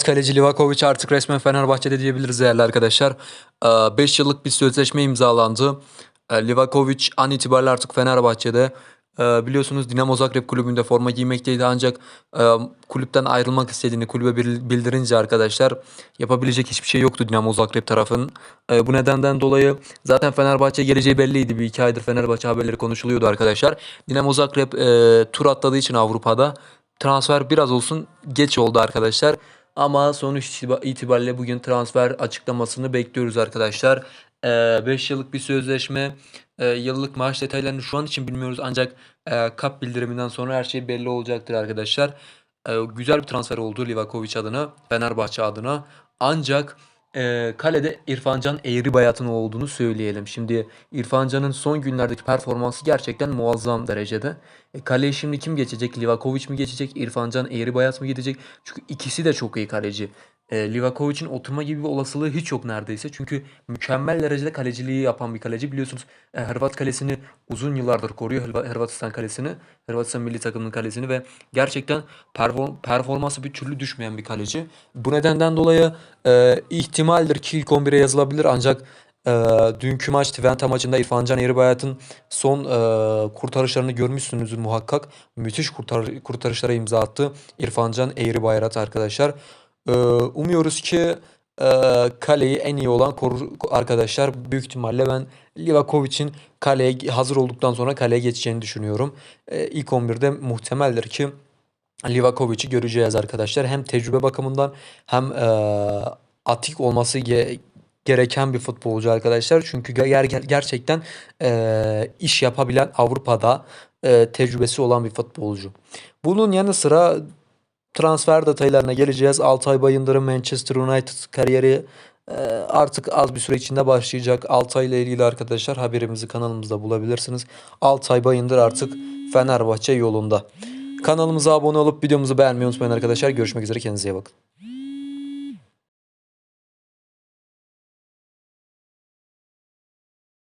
Kaleci Livakovic artık resmen Fenerbahçe'de diyebiliriz değerli arkadaşlar. 5 yıllık bir sözleşme imzalandı. Ee, Livakovic an itibariyle artık Fenerbahçe'de. Ee, Biliyorsunuz Dinamo Zagreb kulübünde forma giymekteydi ancak e, kulüpten ayrılmak istediğini kulübe bil- bildirince arkadaşlar yapabilecek hiçbir şey yoktu Dinamo Zagreb tarafının. Ee, Bu nedenden dolayı zaten Fenerbahçe geleceği belliydi. Bir iki aydır Fenerbahçe haberleri konuşuluyordu arkadaşlar. Dinamo Zagreb e, tur atladığı için Avrupa'da transfer biraz olsun geç oldu arkadaşlar. Ama sonuç itiba- itibariyle bugün transfer açıklamasını bekliyoruz arkadaşlar. 5 yıllık bir sözleşme, e, yıllık maaş detaylarını şu an için bilmiyoruz ancak e, kap bildiriminden sonra her şey belli olacaktır arkadaşlar. E, güzel bir transfer oldu Livakovic adına, Fenerbahçe adına. Ancak e, kalede İrfancan Eğribayat'ın olduğunu söyleyelim. Şimdi İrfancan'ın son günlerdeki performansı gerçekten muazzam derecede. E, kaleye şimdi kim geçecek? Livakovic mi geçecek? İrfancan Eğribayat mı gidecek? Çünkü ikisi de çok iyi kaleci. E, Livakovic'in oturma gibi bir olasılığı hiç yok neredeyse. Çünkü mükemmel derecede kaleciliği yapan bir kaleci. Biliyorsunuz e, Hırvat kalesini uzun yıllardır koruyor. Hırva- Hırvatistan kalesini. Hırvatistan milli takımının kalesini ve gerçekten perform- performansı bir türlü düşmeyen bir kaleci. Bu nedenden dolayı e, ihtimaldir ki ilk 11'e yazılabilir ancak e, dünkü maç Twente maçında İrfan Can Eğribayat'ın son e, kurtarışlarını görmüşsünüzdür muhakkak. Müthiş kurtar kurtarışlara imza attı İrfan Can Eğribayat arkadaşlar. Ee, umuyoruz ki e, kaleyi en iyi olan korur arkadaşlar. Büyük ihtimalle ben Livakovic'in kaleye hazır olduktan sonra kaleye geçeceğini düşünüyorum. Ee, ilk 11'de muhtemeldir ki Livakovic'i göreceğiz arkadaşlar. Hem tecrübe bakımından hem e, atik olması ge- gereken bir futbolcu arkadaşlar. Çünkü ger- ger- gerçekten e, iş yapabilen Avrupa'da e, tecrübesi olan bir futbolcu. Bunun yanı sıra transfer detaylarına geleceğiz. Altay Bayındır'ın Manchester United kariyeri e, artık az bir süre içinde başlayacak. Altay ile ilgili arkadaşlar haberimizi kanalımızda bulabilirsiniz. Altay Bayındır artık Fenerbahçe yolunda. Kanalımıza abone olup videomuzu beğenmeyi unutmayın arkadaşlar. Görüşmek üzere kendinize iyi bakın.